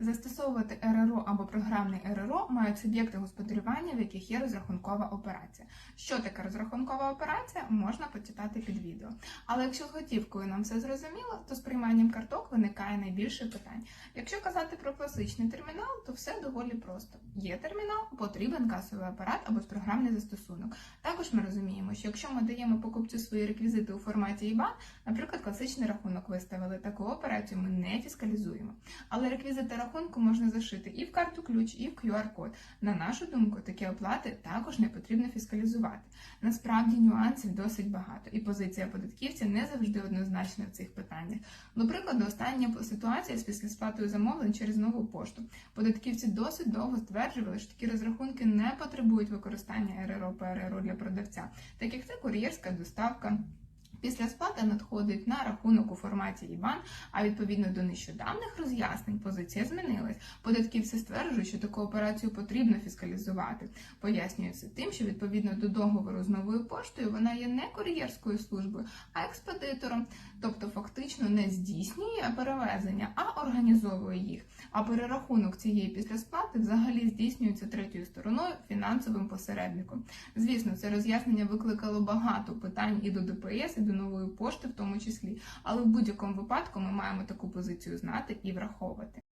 Застосовувати РРО або програмний РРО мають суб'єкти господарювання, в яких є розрахункова операція. Що таке розрахункова операція, можна почитати під відео. Але якщо з готівкою нам все зрозуміло, то з прийманням карток виникає найбільше питань. Якщо казати про класичний термінал, то все доволі просто. Є термінал, потрібен касовий апарат або програмний застосунок. Також ми розуміємо, що якщо ми даємо покупцю свої реквізити у форматі IBAN, наприклад, класичний рахунок виставили, таку операцію ми не фіскалізуємо. Але реквізити рахунку можна зашити і в карту ключ, і в QR-код. На нашу думку, такі оплати також не потрібно фіскалізувати. Насправді нюансів досить багато, і позиція податківця не завжди однозначна в цих питаннях. До прикладу, остання ситуація з післясплатою замовлень через нову пошту. Податківці досить довго стверджували, що такі розрахунки не потребують використання РРО ПРРО для продавця, так як це кур'єрська доставка. Після сплати надходить на рахунок у форматі IBAN, а відповідно до нещодавних роз'яснень позиція змінилась. Податківці стверджують, що таку операцію потрібно фіскалізувати. Пояснюється тим, що відповідно до договору з новою поштою вона є не кур'єрською службою, а експедитором, тобто фактично не здійснює перевезення, а організовує їх. А перерахунок цієї післясплати взагалі здійснюється третьою стороною фінансовим посередником. Звісно, це роз'яснення викликало багато питань і до ДПС, і до нової пошти, в тому числі, але в будь-якому випадку ми маємо таку позицію знати і враховувати.